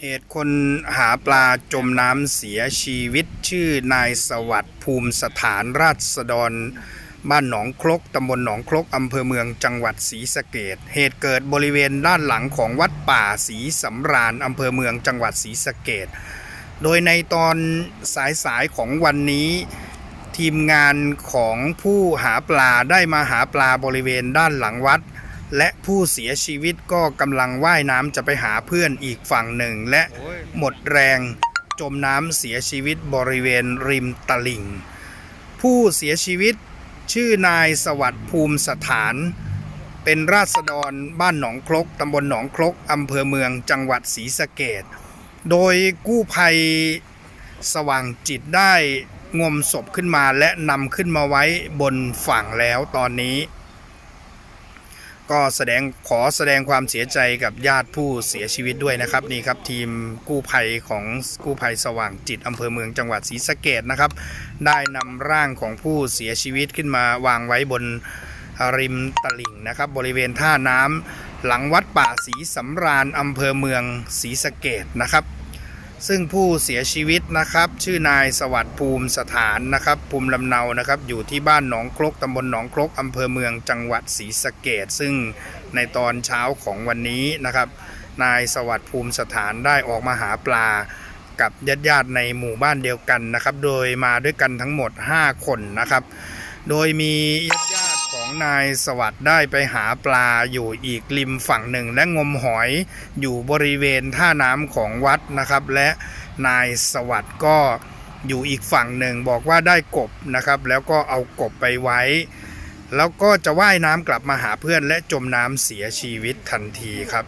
เหตุคนหาปลาจมน้ำเสียชีวิตชื่อนายสวัสดิ์ภูมิสถานราษฎร บ้านหนองครกตำบลหนองครกอำเภอเมืองจังหวัดศรีสะเกดเหตุเกิดบริเวณด้านหลังของวัดป่าศรีสำราญอำเภอเมืองจังหวัดศรีสะเกดโดยในตอนสายๆของวันนี้ทีมงานของผู้หาปลาได้มาหาปลาบริเวณด้านหลังวัด และผู้เสียชีวิตก็กำลังว่ายน้ำจะไปหาเพื่อนอีกฝั่งหนึ่ง และหมดแรงจมน้ำเสียชีวิตบริเวณริมตลิ่ง ผู้เสียชีวิตชื่อนายสวัสดิ์ภูมิสถาน เป็นราษฎรบ้านหนองครกตำบลหนองครกอำเภอเมืองจังหวัดศรีสะเกดโดยกู้ภัยสว่างจิตได้งมศพขึ้นมาและนำขึ้นมาไว้บนฝั่งแล้วตอนนี้ ก็แสดงขอแสดงความเสียใจกับญาติผู้เสียชีวิตด้วยนะครับนี่ครับทีมกู้ภัยของกู้ภัยสว่างจิตอำเภอเมืองจังหวัดศรีสะเกดนะครับ ได้นำร่างของผู้เสียชีวิตขึ้นมาวางไว้บนริมตลิ่งนะครับ บริเวณท่าน้ำหลังวัดป่าศรีสำราญอำเภอเมืองศรีสะเกดนะครับ ซึ่งผู้เสียชีวิตนะครับ ชื่อนายสวัสดิ์ภูมิสถานนะครับ ภูมิลำเนานะครับ อยู่ที่บ้านหนองครกตำบลหนองครกอำเภอเมืองจังหวัดศรีสะเกดซึ่งในตอนเช้าของวันนี้นะครับ นายสวัสดิ์ภูมิสถานได้ออกมาหาปลากับญาติญาติๆในหมู่บ้านเดียวกันนะครับ โดยมาด้วยกันทั้งหมด 5 คนนะครับ โดยมีญาติ นายสวัสด์ได้ไปหาปลาอยู่อีกริมฝั่งหนึ่ง และงมหอยอยู่บริเวณท่าน้ำของวัดนะครับ และนายสวัสด์ก็อยู่อีกฝั่งหนึ่งบอกว่าได้กบนะครับ แล้วก็เอากบไปไว้ แล้วก็จะว่ายน้ำกลับมาหาเพื่อนและจมน้ำเสียชีวิตทันทีครับ